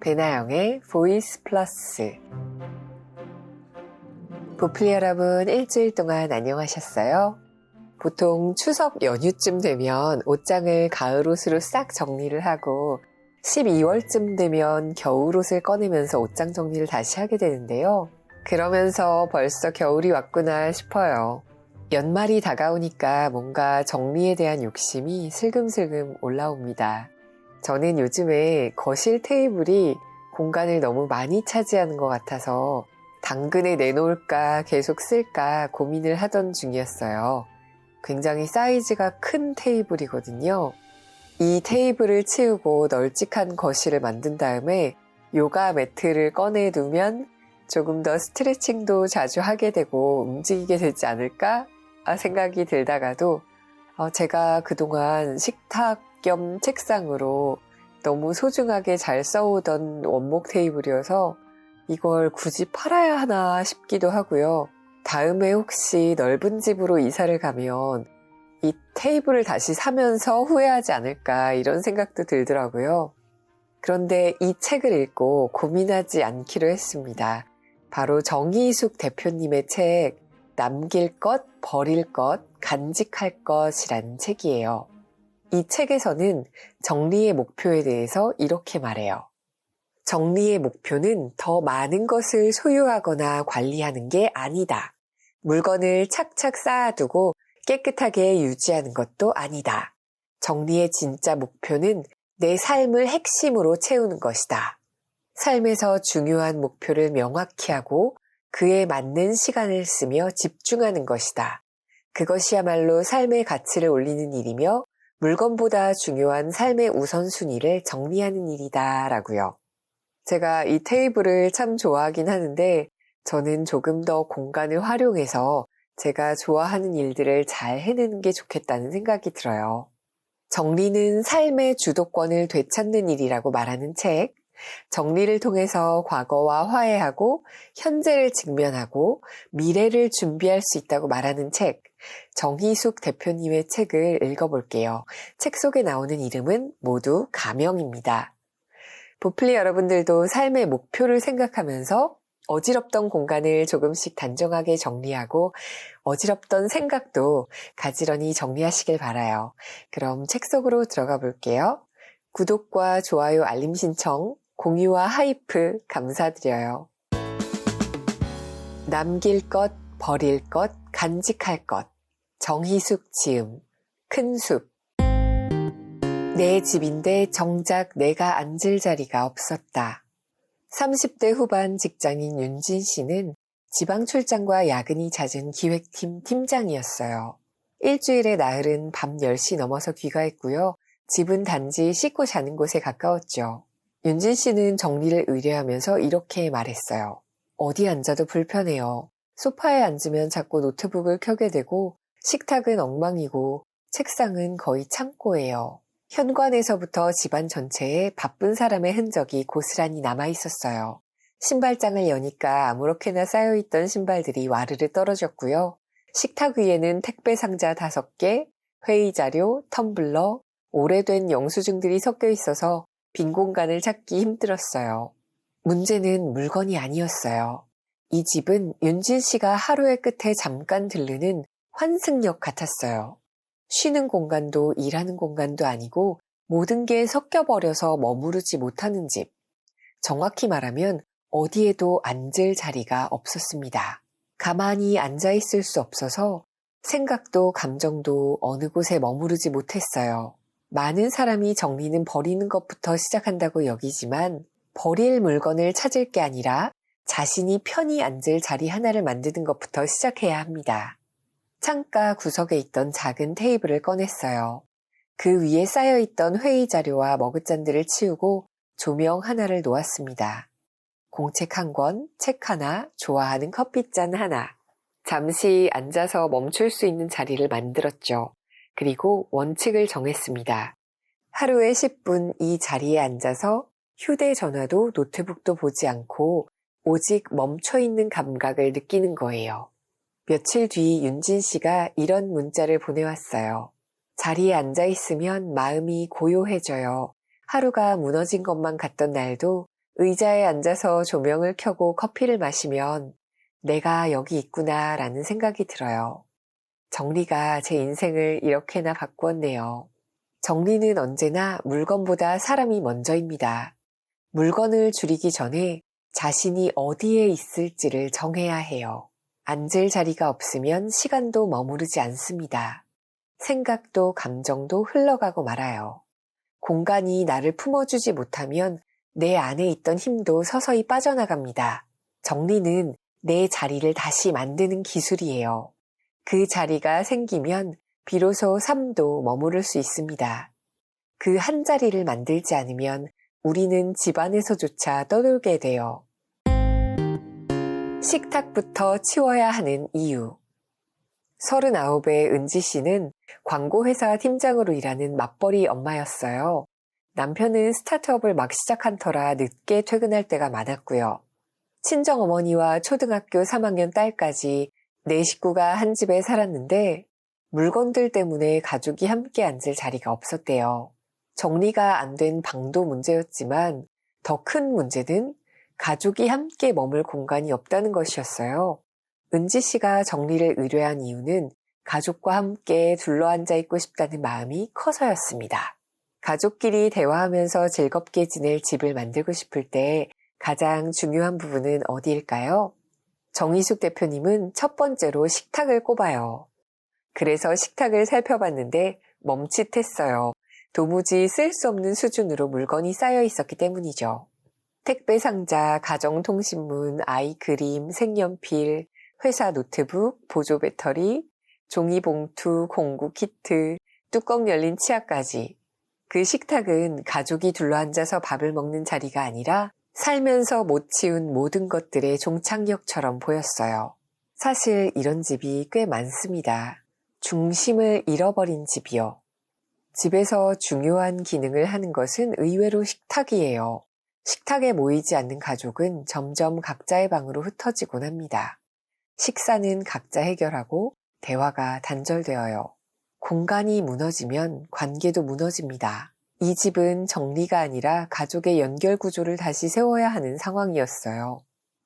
배나영의 보이스 플러스 보플리 여러분 일주일 동안 안녕하셨어요? 보통 추석 연휴쯤 되면 옷장을 가을 옷으로 싹 정리를 하고 12월쯤 되면 겨울 옷을 꺼내면서 옷장 정리를 다시 하게 되는데요. 그러면서 벌써 겨울이 왔구나 싶어요. 연말이 다가오니까 뭔가 정리에 대한 욕심이 슬금슬금 올라옵니다. 저는 요즘에 거실 테이블이 공간을 너무 많이 차지하는 것 같아서 당근에 내놓을까 계속 쓸까 고민을 하던 중이었어요. 굉장히 사이즈가 큰 테이블이거든요. 이 테이블을 치우고 널찍한 거실을 만든 다음에 요가 매트를 꺼내 두면 조금 더 스트레칭도 자주 하게 되고 움직이게 되지 않을까 생각이 들다가도 어, 제가 그동안 식탁 겸 책상으로 너무 소중하게 잘 써오던 원목 테이블이어서 이걸 굳이 팔아야 하나 싶기도 하고요. 다음에 혹시 넓은 집으로 이사를 가면 이 테이블을 다시 사면서 후회하지 않을까 이런 생각도 들더라고요. 그런데 이 책을 읽고 고민하지 않기로 했습니다. 바로 정희숙 대표님의 책 남길 것, 버릴 것, 간직할 것이라는 책이에요. 이 책에서는 정리의 목표에 대해서 이렇게 말해요. 정리의 목표는 더 많은 것을 소유하거나 관리하는 게 아니다. 물건을 착착 쌓아두고 깨끗하게 유지하는 것도 아니다. 정리의 진짜 목표는 내 삶을 핵심으로 채우는 것이다. 삶에서 중요한 목표를 명확히 하고 그에 맞는 시간을 쓰며 집중하는 것이다. 그것이야말로 삶의 가치를 올리는 일이며 물건보다 중요한 삶의 우선순위를 정리하는 일이다. 라고요. 제가 이 테이블을 참 좋아하긴 하는데 저는 조금 더 공간을 활용해서 제가 좋아하는 일들을 잘 해내는 게 좋겠다는 생각이 들어요. 정리는 삶의 주도권을 되찾는 일이라고 말하는 책, 정리를 통해서 과거와 화해하고 현재를 직면하고 미래를 준비할 수 있다고 말하는 책, 정희숙 대표님의 책을 읽어볼게요. 책 속에 나오는 이름은 모두 가명입니다. 보플리 여러분들도 삶의 목표를 생각하면서 어지럽던 공간을 조금씩 단정하게 정리하고 어지럽던 생각도 가지런히 정리하시길 바라요. 그럼 책 속으로 들어가 볼게요. 구독과 좋아요, 알림 신청, 공유와 하이프 감사드려요. 남길 것, 버릴 것, 간직할 것. 정희숙 지음. 큰 숲. 내 집인데 정작 내가 앉을 자리가 없었다. 30대 후반 직장인 윤진 씨는 지방 출장과 야근이 잦은 기획팀 팀장이었어요. 일주일에 나흘은 밤 10시 넘어서 귀가했고요. 집은 단지 씻고 자는 곳에 가까웠죠. 윤진 씨는 정리를 의뢰하면서 이렇게 말했어요. 어디 앉아도 불편해요. 소파에 앉으면 자꾸 노트북을 켜게 되고 식탁은 엉망이고 책상은 거의 창고예요. 현관에서부터 집안 전체에 바쁜 사람의 흔적이 고스란히 남아 있었어요. 신발장을 여니까 아무렇게나 쌓여있던 신발들이 와르르 떨어졌고요. 식탁 위에는 택배 상자 다섯 개, 회의 자료, 텀블러, 오래된 영수증들이 섞여 있어서 빈 공간을 찾기 힘들었어요. 문제는 물건이 아니었어요. 이 집은 윤진 씨가 하루의 끝에 잠깐 들르는 환승역 같았어요. 쉬는 공간도 일하는 공간도 아니고 모든 게 섞여버려서 머무르지 못하는 집. 정확히 말하면 어디에도 앉을 자리가 없었습니다. 가만히 앉아 있을 수 없어서 생각도 감정도 어느 곳에 머무르지 못했어요. 많은 사람이 정리는 버리는 것부터 시작한다고 여기지만 버릴 물건을 찾을 게 아니라 자신이 편히 앉을 자리 하나를 만드는 것부터 시작해야 합니다. 창가 구석에 있던 작은 테이블을 꺼냈어요. 그 위에 쌓여있던 회의 자료와 머그잔들을 치우고 조명 하나를 놓았습니다. 공책 한 권, 책 하나, 좋아하는 커피잔 하나. 잠시 앉아서 멈출 수 있는 자리를 만들었죠. 그리고 원칙을 정했습니다. 하루에 10분 이 자리에 앉아서 휴대전화도 노트북도 보지 않고 오직 멈춰 있는 감각을 느끼는 거예요. 며칠 뒤 윤진 씨가 이런 문자를 보내왔어요. 자리에 앉아 있으면 마음이 고요해져요. 하루가 무너진 것만 같던 날도 의자에 앉아서 조명을 켜고 커피를 마시면 내가 여기 있구나 라는 생각이 들어요. 정리가 제 인생을 이렇게나 바꾸었네요. 정리는 언제나 물건보다 사람이 먼저입니다. 물건을 줄이기 전에 자신이 어디에 있을지를 정해야 해요. 앉을 자리가 없으면 시간도 머무르지 않습니다. 생각도 감정도 흘러가고 말아요. 공간이 나를 품어주지 못하면 내 안에 있던 힘도 서서히 빠져나갑니다. 정리는 내 자리를 다시 만드는 기술이에요. 그 자리가 생기면 비로소 삶도 머무를 수 있습니다. 그 한 자리를 만들지 않으면 우리는 집안에서조차 떠돌게 돼요. 식탁부터 치워야 하는 이유. 39의 은지 씨는 광고회사 팀장으로 일하는 맞벌이 엄마였어요. 남편은 스타트업을 막 시작한 터라 늦게 퇴근할 때가 많았고요. 친정어머니와 초등학교 3학년 딸까지 네 식구가 한 집에 살았는데 물건들 때문에 가족이 함께 앉을 자리가 없었대요. 정리가 안 된 방도 문제였지만 더 큰 문제는 가족이 함께 머물 공간이 없다는 것이었어요. 은지 씨가 정리를 의뢰한 이유는 가족과 함께 둘러앉아 있고 싶다는 마음이 커서였습니다. 가족끼리 대화하면서 즐겁게 지낼 집을 만들고 싶을 때 가장 중요한 부분은 어디일까요? 정희숙 대표님은 첫 번째로 식탁을 꼽아요. 그래서 식탁을 살펴봤는데 멈칫했어요. 도무지 쓸 수 없는 수준으로 물건이 쌓여 있었기 때문이죠. 택배 상자, 가정통신문, 아이 그림, 색연필, 회사 노트북, 보조 배터리, 종이 봉투, 공구 키트, 뚜껑 열린 치아까지. 그 식탁은 가족이 둘러앉아서 밥을 먹는 자리가 아니라 살면서 못 치운 모든 것들의 종착역처럼 보였어요. 사실 이런 집이 꽤 많습니다. 중심을 잃어버린 집이요. 집에서 중요한 기능을 하는 것은 의외로 식탁이에요. 식탁에 모이지 않는 가족은 점점 각자의 방으로 흩어지곤 합니다. 식사는 각자 해결하고 대화가 단절되어요. 공간이 무너지면 관계도 무너집니다. 이 집은 정리가 아니라 가족의 연결 구조를 다시 세워야 하는 상황이었어요.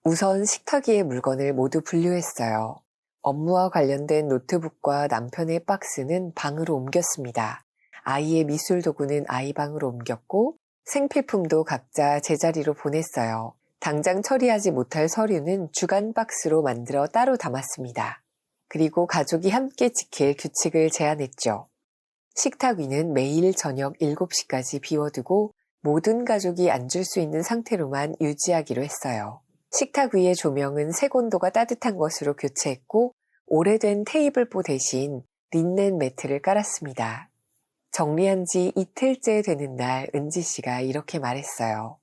우선 식탁 위의 물건을 모두 분류했어요. 업무와 관련된 노트북과 남편의 박스는 방으로 옮겼습니다. 아이의 미술 도구는 아이 방으로 옮겼고 생필품도 각자 제자리로 보냈어요. 당장 처리하지 못할 서류는 주간 박스로 만들어 따로 담았습니다. 그리고 가족이 함께 지킬 규칙을 제안했죠. 식탁 위는 매일 저녁 7시까지 비워두고 모든 가족이 앉을 수 있는 상태로만 유지하기로 했어요. 식탁 위의 조명은 색온도가 따뜻한 것으로 교체했고 오래된 테이블보 대신 린넨 매트를 깔았습니다. 정리한 지 이틀째 되는 날 은지 씨가 이렇게 말했어요.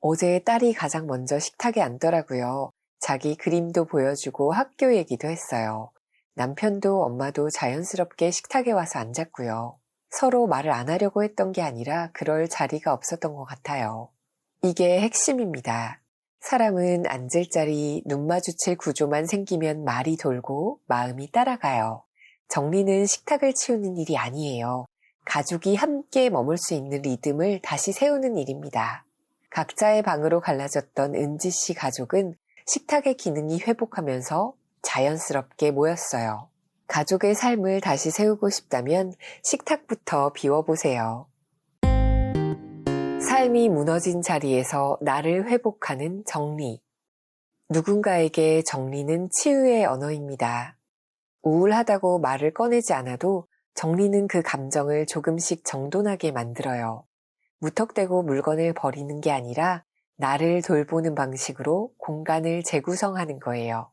어제 딸이 가장 먼저 식탁에 앉더라고요. 자기 그림도 보여주고 학교 얘기도 했어요. 남편도 엄마도 자연스럽게 식탁에 와서 앉았고요. 서로 말을 안 하려고 했던 게 아니라 그럴 자리가 없었던 것 같아요. 이게 핵심입니다. 사람은 앉을 자리, 눈 마주칠 구조만 생기면 말이 돌고 마음이 따라가요. 정리는 식탁을 치우는 일이 아니에요. 가족이 함께 머물 수 있는 리듬을 다시 세우는 일입니다. 각자의 방으로 갈라졌던 은지 씨 가족은 식탁의 기능이 회복하면서 자연스럽게 모였어요. 가족의 삶을 다시 세우고 싶다면 식탁부터 비워보세요. 삶이 무너진 자리에서 나를 회복하는 정리. 누군가에게 정리는 치유의 언어입니다. 우울하다고 말을 꺼내지 않아도 정리는 그 감정을 조금씩 정돈하게 만들어요. 무턱대고 물건을 버리는 게 아니라 나를 돌보는 방식으로 공간을 재구성하는 거예요.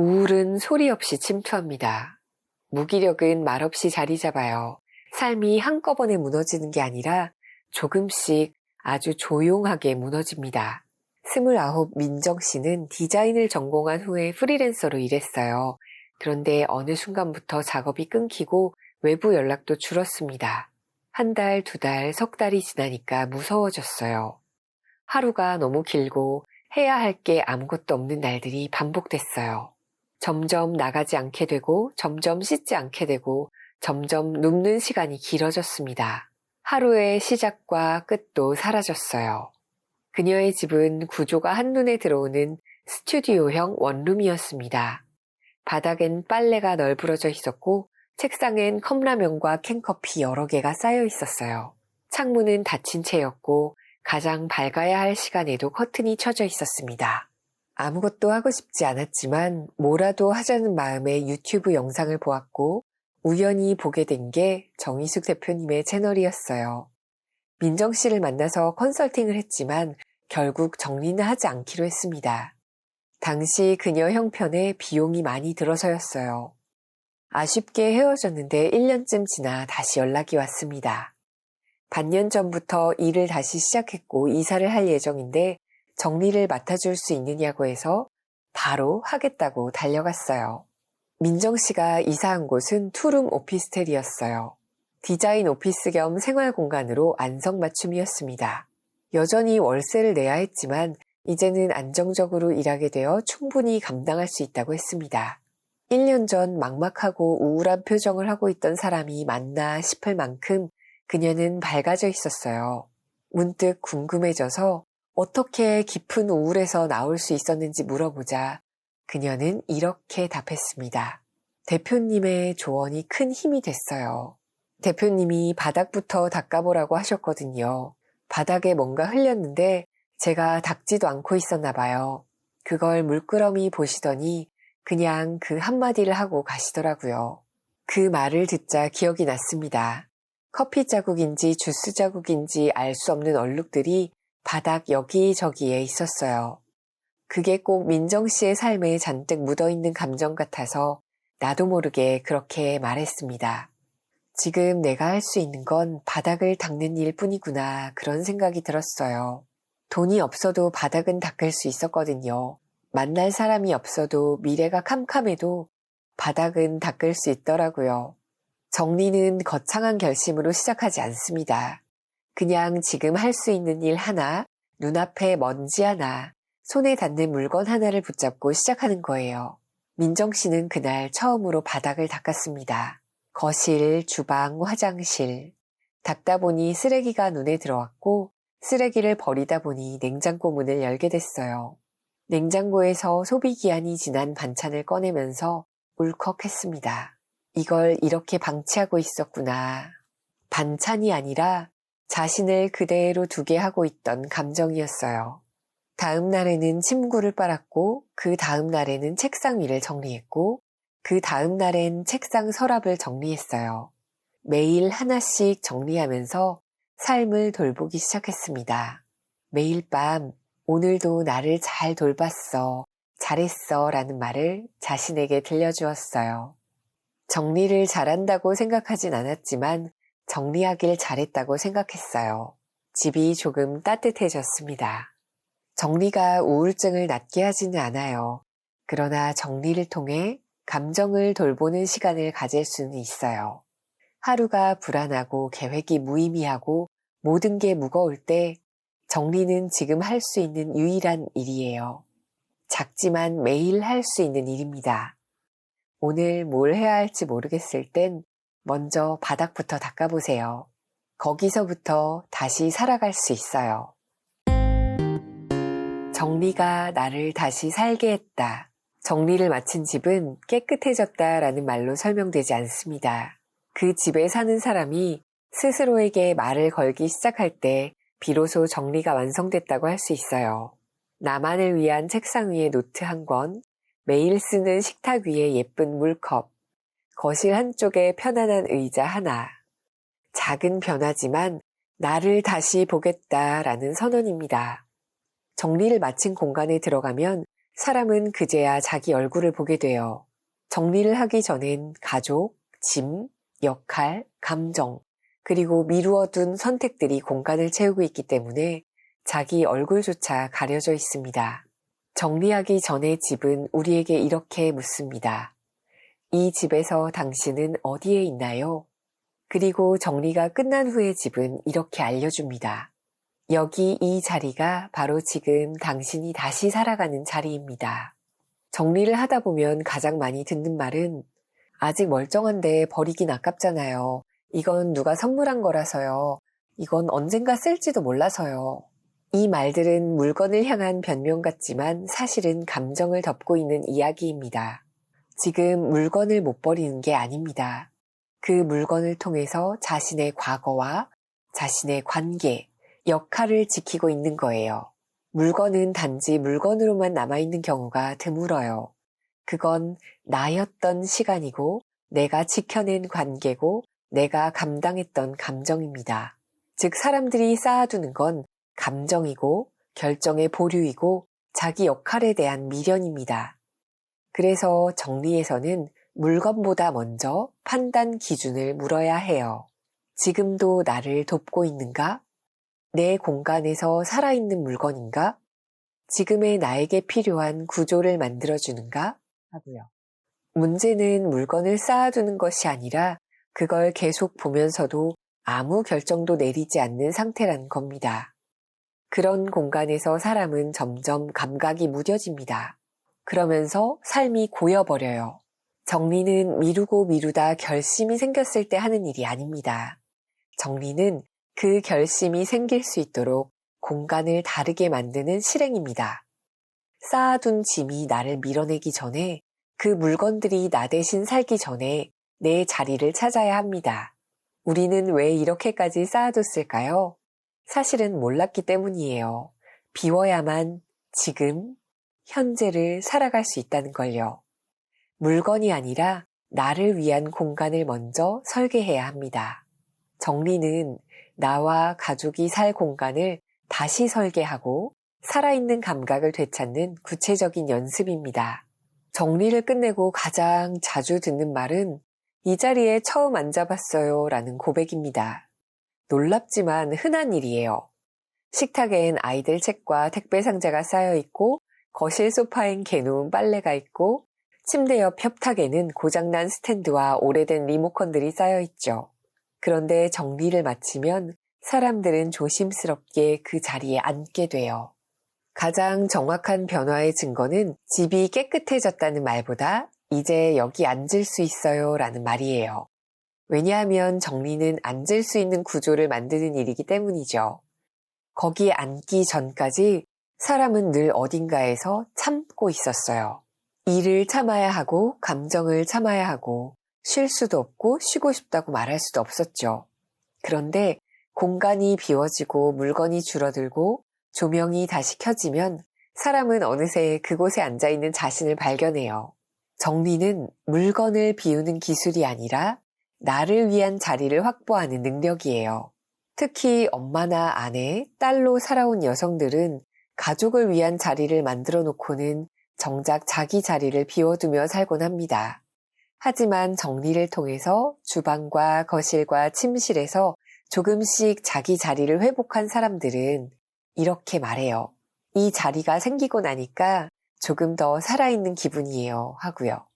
우울은 소리 없이 침투합니다. 무기력은 말없이 자리 잡아요. 삶이 한꺼번에 무너지는 게 아니라 조금씩 아주 조용하게 무너집니다. 29 민정 씨는 디자인을 전공한 후에 프리랜서로 일했어요. 그런데 어느 순간부터 작업이 끊기고 외부 연락도 줄었습니다. 한 달, 두 달, 석 달이 지나니까 무서워졌어요. 하루가 너무 길고 해야 할 게 아무것도 없는 날들이 반복됐어요. 점점 나가지 않게 되고, 점점 씻지 않게 되고, 점점 눕는 시간이 길어졌습니다. 하루의 시작과 끝도 사라졌어요. 그녀의 집은 구조가 한눈에 들어오는 스튜디오형 원룸이었습니다. 바닥엔 빨래가 널브러져 있었고 책상엔 컵라면과 캔커피 여러 개가 쌓여 있었어요. 창문은 닫힌 채였고 가장 밝아야 할 시간에도 커튼이 쳐져 있었습니다. 아무것도 하고 싶지 않았지만 뭐라도 하자는 마음에 유튜브 영상을 보았고 우연히 보게 된 게 정희숙 대표님의 채널이었어요. 민정 씨를 만나서 컨설팅을 했지만 결국 정리는 하지 않기로 했습니다. 당시 그녀 형편에 비용이 많이 들어서였어요. 아쉽게 헤어졌는데 1년쯤 지나 다시 연락이 왔습니다. 반년 전부터 일을 다시 시작했고 이사를 할 예정인데 정리를 맡아줄 수 있느냐고 해서 바로 하겠다고 달려갔어요. 민정 씨가 이사한 곳은 투룸 오피스텔이었어요. 디자인 오피스 겸 생활 공간으로 안성맞춤이었습니다. 여전히 월세를 내야 했지만 이제는 안정적으로 일하게 되어 충분히 감당할 수 있다고 했습니다. 1년 전 막막하고 우울한 표정을 하고 있던 사람이 맞나 싶을 만큼 그녀는 밝아져 있었어요. 문득 궁금해져서 어떻게 깊은 우울에서 나올 수 있었는지 물어보자 그녀는 이렇게 답했습니다. 대표님의 조언이 큰 힘이 됐어요. 대표님이 바닥부터 닦아보라고 하셨거든요. 바닥에 뭔가 흘렸는데 제가 닦지도 않고 있었나 봐요. 그걸 물끄러미 보시더니 그냥 그 한마디를 하고 가시더라고요. 그 말을 듣자 기억이 났습니다. 커피 자국인지 주스 자국인지 알 수 없는 얼룩들이 바닥 여기저기에 있었어요. 그게 꼭 민정 씨의 삶에 잔뜩 묻어있는 감정 같아서 나도 모르게 그렇게 말했습니다. 지금 내가 할 수 있는 건 바닥을 닦는 일 뿐이구나 그런 생각이 들었어요. 돈이 없어도 바닥은 닦을 수 있었거든요. 만날 사람이 없어도 미래가 캄캄해도 바닥은 닦을 수 있더라고요. 정리는 거창한 결심으로 시작하지 않습니다. 그냥 지금 할 수 있는 일 하나, 눈앞에 먼지 하나, 손에 닿는 물건 하나를 붙잡고 시작하는 거예요. 민정 씨는 그날 처음으로 바닥을 닦았습니다. 거실, 주방, 화장실. 닦다 보니 쓰레기가 눈에 들어왔고 쓰레기를 버리다 보니 냉장고 문을 열게 됐어요. 냉장고에서 소비기한이 지난 반찬을 꺼내면서 울컥했습니다. 이걸 이렇게 방치하고 있었구나. 반찬이 아니라 자신을 그대로 두게 하고 있던 감정이었어요. 다음 날에는 침구를 빨았고, 그 다음 날에는 책상 위를 정리했고, 그 다음 날엔 책상 서랍을 정리했어요. 매일 하나씩 정리하면서 삶을 돌보기 시작했습니다. 매일 밤, 오늘도 나를 잘 돌봤어, 잘했어 라는 말을 자신에게 들려주었어요. 정리를 잘한다고 생각하진 않았지만 정리하길 잘했다고 생각했어요. 집이 조금 따뜻해졌습니다. 정리가 우울증을 낫게 하지는 않아요. 그러나 정리를 통해 감정을 돌보는 시간을 가질 수는 있어요. 하루가 불안하고 계획이 무의미하고 모든 게 무거울 때 정리는 지금 할 수 있는 유일한 일이에요. 작지만 매일 할 수 있는 일입니다. 오늘 뭘 해야 할지 모르겠을 땐 먼저 바닥부터 닦아보세요. 거기서부터 다시 살아갈 수 있어요. 정리가 나를 다시 살게 했다. 정리를 마친 집은 깨끗해졌다 라는 말로 설명되지 않습니다. 그 집에 사는 사람이 스스로에게 말을 걸기 시작할 때 비로소 정리가 완성됐다고 할 수 있어요. 나만을 위한 책상 위에 노트 한 권, 매일 쓰는 식탁 위에 예쁜 물컵, 거실 한쪽에 편안한 의자 하나. 작은 변화지만 나를 다시 보겠다라는 선언입니다. 정리를 마친 공간에 들어가면 사람은 그제야 자기 얼굴을 보게 돼요. 정리를 하기 전엔 가족, 짐, 역할, 감정, 그리고 미루어둔 선택들이 공간을 채우고 있기 때문에 자기 얼굴조차 가려져 있습니다. 정리하기 전의 집은 우리에게 이렇게 묻습니다. 이 집에서 당신은 어디에 있나요? 그리고 정리가 끝난 후의 집은 이렇게 알려줍니다. 여기 이 자리가 바로 지금 당신이 다시 살아가는 자리입니다. 정리를 하다 보면 가장 많이 듣는 말은 아직 멀쩡한데 버리긴 아깝잖아요. 이건 누가 선물한 거라서요. 이건 언젠가 쓸지도 몰라서요. 이 말들은 물건을 향한 변명 같지만 사실은 감정을 덮고 있는 이야기입니다. 지금 물건을 못 버리는 게 아닙니다. 그 물건을 통해서 자신의 과거와 자신의 관계, 역할을 지키고 있는 거예요. 물건은 단지 물건으로만 남아있는 경우가 드물어요. 그건 나였던 시간이고 내가 지켜낸 관계고 내가 감당했던 감정입니다. 즉 사람들이 쌓아두는 건 감정이고 결정의 보류이고 자기 역할에 대한 미련입니다. 그래서 정리에서는 물건보다 먼저 판단 기준을 물어야 해요. 지금도 나를 돕고 있는가? 내 공간에서 살아있는 물건인가? 지금의 나에게 필요한 구조를 만들어주는가? 하고요. 문제는 물건을 쌓아두는 것이 아니라 그걸 계속 보면서도 아무 결정도 내리지 않는 상태라는 겁니다. 그런 공간에서 사람은 점점 감각이 무뎌집니다. 그러면서 삶이 고여버려요. 정리는 미루고 미루다 결심이 생겼을 때 하는 일이 아닙니다. 정리는 그 결심이 생길 수 있도록 공간을 다르게 만드는 실행입니다. 쌓아둔 짐이 나를 밀어내기 전에 그 물건들이 나 대신 살기 전에 내 자리를 찾아야 합니다. 우리는 왜 이렇게까지 쌓아뒀을까요? 사실은 몰랐기 때문이에요. 비워야만 지금, 현재를 살아갈 수 있다는 걸요. 물건이 아니라 나를 위한 공간을 먼저 설계해야 합니다. 정리는 나와 가족이 살 공간을 다시 설계하고 살아있는 감각을 되찾는 구체적인 연습입니다. 정리를 끝내고 가장 자주 듣는 말은 이 자리에 처음 앉아봤어요 라는 고백입니다. 놀랍지만 흔한 일이에요. 식탁엔 아이들 책과 택배 상자가 쌓여 있고 거실 소파엔 개놓은 빨래가 있고 침대 옆 협탁에는 고장난 스탠드와 오래된 리모컨들이 쌓여 있죠. 그런데 정리를 마치면 사람들은 조심스럽게 그 자리에 앉게 돼요. 가장 정확한 변화의 증거는 집이 깨끗해졌다는 말보다 이제 여기 앉을 수 있어요 라는 말이에요. 왜냐하면 정리는 앉을 수 있는 구조를 만드는 일이기 때문이죠. 거기에 앉기 전까지 사람은 늘 어딘가에서 참고 있었어요. 일을 참아야 하고 감정을 참아야 하고 쉴 수도 없고 쉬고 싶다고 말할 수도 없었죠. 그런데 공간이 비워지고 물건이 줄어들고 조명이 다시 켜지면 사람은 어느새 그곳에 앉아 있는 자신을 발견해요. 정리는 물건을 비우는 기술이 아니라 나를 위한 자리를 확보하는 능력이에요. 특히 엄마나 아내, 딸로 살아온 여성들은 가족을 위한 자리를 만들어 놓고는 정작 자기 자리를 비워두며 살곤 합니다. 하지만 정리를 통해서 주방과 거실과 침실에서 조금씩 자기 자리를 회복한 사람들은 이렇게 말해요. 이 자리가 생기고 나니까 조금 더 살아있는 기분이에요. 하고요.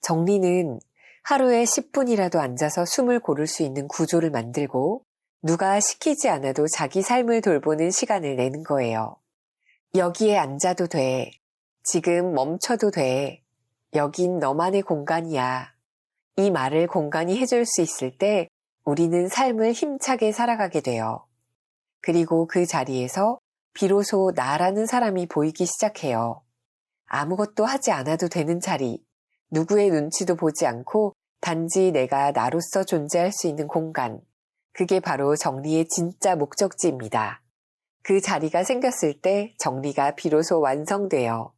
정리는 하루에 10분이라도 앉아서 숨을 고를 수 있는 구조를 만들고 누가 시키지 않아도 자기 삶을 돌보는 시간을 내는 거예요. 여기에 앉아도 돼. 지금 멈춰도 돼. 여긴 너만의 공간이야. 이 말을 공간이 해줄 수 있을 때 우리는 삶을 힘차게 살아가게 돼요. 그리고 그 자리에서 비로소 나라는 사람이 보이기 시작해요. 아무것도 하지 않아도 되는 자리, 누구의 눈치도 보지 않고 단지 내가 나로서 존재할 수 있는 공간. 그게 바로 정리의 진짜 목적지입니다. 그 자리가 생겼을 때 정리가 비로소 완성돼요.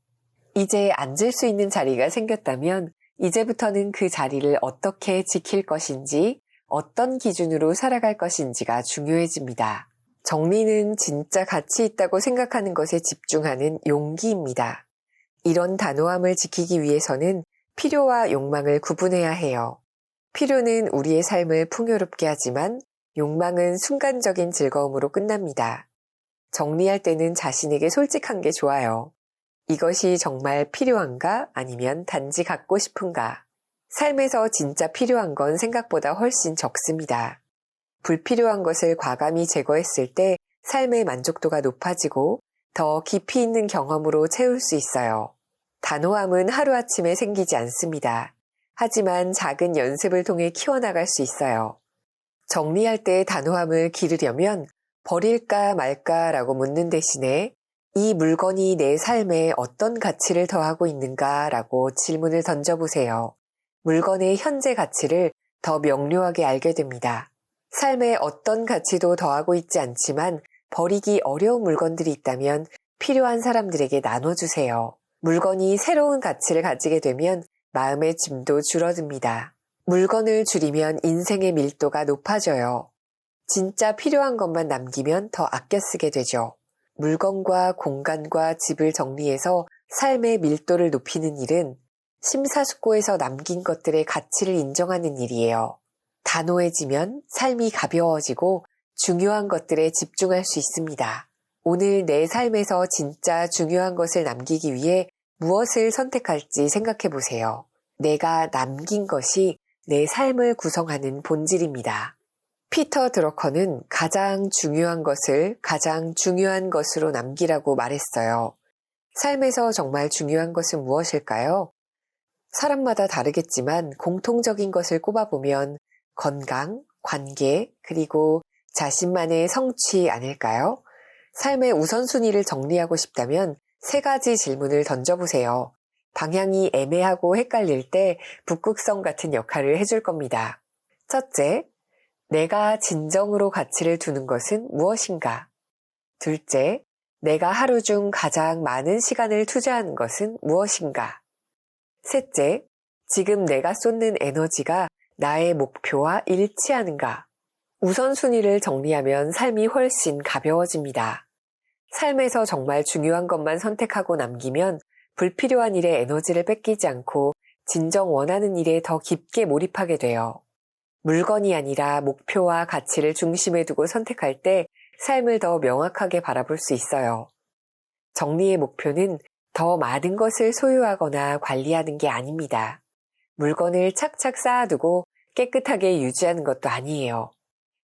이제 앉을 수 있는 자리가 생겼다면 이제부터는 그 자리를 어떻게 지킬 것인지 어떤 기준으로 살아갈 것인지가 중요해집니다. 정리는 진짜 가치 있다고 생각하는 것에 집중하는 용기입니다. 이런 단호함을 지키기 위해서는 필요와 욕망을 구분해야 해요. 필요는 우리의 삶을 풍요롭게 하지만 욕망은 순간적인 즐거움으로 끝납니다. 정리할 때는 자신에게 솔직한 게 좋아요. 이것이 정말 필요한가 아니면 단지 갖고 싶은가. 삶에서 진짜 필요한 건 생각보다 훨씬 적습니다. 불필요한 것을 과감히 제거했을 때 삶의 만족도가 높아지고 더 깊이 있는 경험으로 채울 수 있어요. 단호함은 하루아침에 생기지 않습니다. 하지만 작은 연습을 통해 키워나갈 수 있어요. 정리할 때 단호함을 기르려면 버릴까 말까라고 묻는 대신에 이 물건이 내 삶에 어떤 가치를 더하고 있는가라고 질문을 던져보세요. 물건의 현재 가치를 더 명료하게 알게 됩니다. 삶에 어떤 가치도 더하고 있지 않지만 버리기 어려운 물건들이 있다면 필요한 사람들에게 나눠주세요. 물건이 새로운 가치를 가지게 되면 마음의 짐도 줄어듭니다. 물건을 줄이면 인생의 밀도가 높아져요. 진짜 필요한 것만 남기면 더 아껴 쓰게 되죠. 물건과 공간과 집을 정리해서 삶의 밀도를 높이는 일은 심사숙고해서 남긴 것들의 가치를 인정하는 일이에요. 단호해지면 삶이 가벼워지고 중요한 것들에 집중할 수 있습니다. 오늘 내 삶에서 진짜 중요한 것을 남기기 위해 무엇을 선택할지 생각해 보세요. 내가 남긴 것이 내 삶을 구성하는 본질입니다. 피터 드러커는 가장 중요한 것을 가장 중요한 것으로 남기라고 말했어요. 삶에서 정말 중요한 것은 무엇일까요? 사람마다 다르겠지만 공통적인 것을 꼽아보면 건강, 관계, 그리고 자신만의 성취 아닐까요? 삶의 우선순위를 정리하고 싶다면 세 가지 질문을 던져보세요. 방향이 애매하고 헷갈릴 때 북극성 같은 역할을 해줄 겁니다. 첫째, 내가 진정으로 가치를 두는 것은 무엇인가? 둘째, 내가 하루 중 가장 많은 시간을 투자하는 것은 무엇인가? 셋째, 지금 내가 쏟는 에너지가 나의 목표와 일치하는가? 우선순위를 정리하면 삶이 훨씬 가벼워집니다. 삶에서 정말 중요한 것만 선택하고 남기면 불필요한 일에 에너지를 뺏기지 않고 진정 원하는 일에 더 깊게 몰입하게 돼요. 물건이 아니라 목표와 가치를 중심에 두고 선택할 때 삶을 더 명확하게 바라볼 수 있어요. 정리의 목표는 더 많은 것을 소유하거나 관리하는 게 아닙니다. 물건을 착착 쌓아두고 깨끗하게 유지하는 것도 아니에요.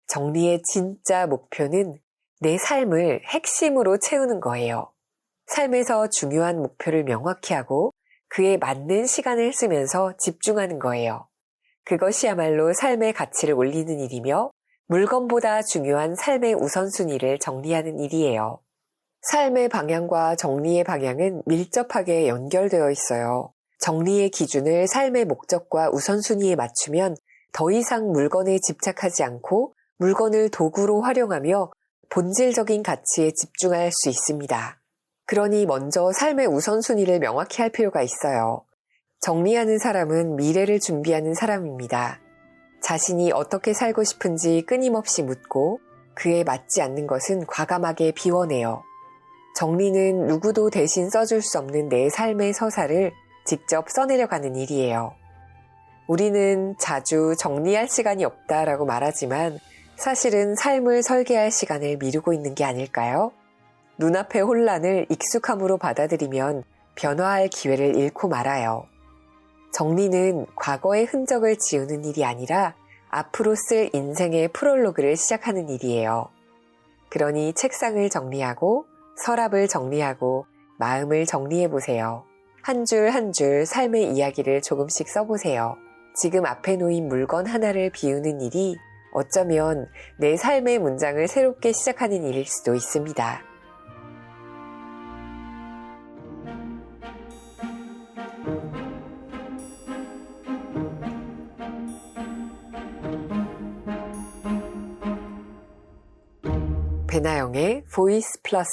정리의 진짜 목표는 내 삶을 핵심으로 채우는 거예요. 삶에서 중요한 목표를 명확히 하고 그에 맞는 시간을 쓰면서 집중하는 거예요. 그것이야말로 삶의 가치를 올리는 일이며 물건보다 중요한 삶의 우선순위를 정리하는 일이에요. 삶의 방향과 정리의 방향은 밀접하게 연결되어 있어요. 정리의 기준을 삶의 목적과 우선순위에 맞추면 더 이상 물건에 집착하지 않고 물건을 도구로 활용하며 본질적인 가치에 집중할 수 있습니다. 그러니 먼저 삶의 우선순위를 명확히 할 필요가 있어요. 정리하는 사람은 미래를 준비하는 사람입니다. 자신이 어떻게 살고 싶은지 끊임없이 묻고 그에 맞지 않는 것은 과감하게 비워내요. 정리는 누구도 대신 써줄 수 없는 내 삶의 서사를 직접 써내려가는 일이에요. 우리는 자주 정리할 시간이 없다라고 말하지만 사실은 삶을 설계할 시간을 미루고 있는 게 아닐까요? 눈앞의 혼란을 익숙함으로 받아들이면 변화할 기회를 잃고 말아요. 정리는 과거의 흔적을 지우는 일이 아니라 앞으로 쓸 인생의 프롤로그를 시작하는 일이에요. 그러니 책상을 정리하고 서랍을 정리하고 마음을 정리해 보세요. 한 줄 한 줄 삶의 이야기를 조금씩 써보세요. 지금 앞에 놓인 물건 하나를 비우는 일이 어쩌면 내 삶의 문장을 새롭게 시작하는 일일 수도 있습니다. 배나영의 보이스 플러스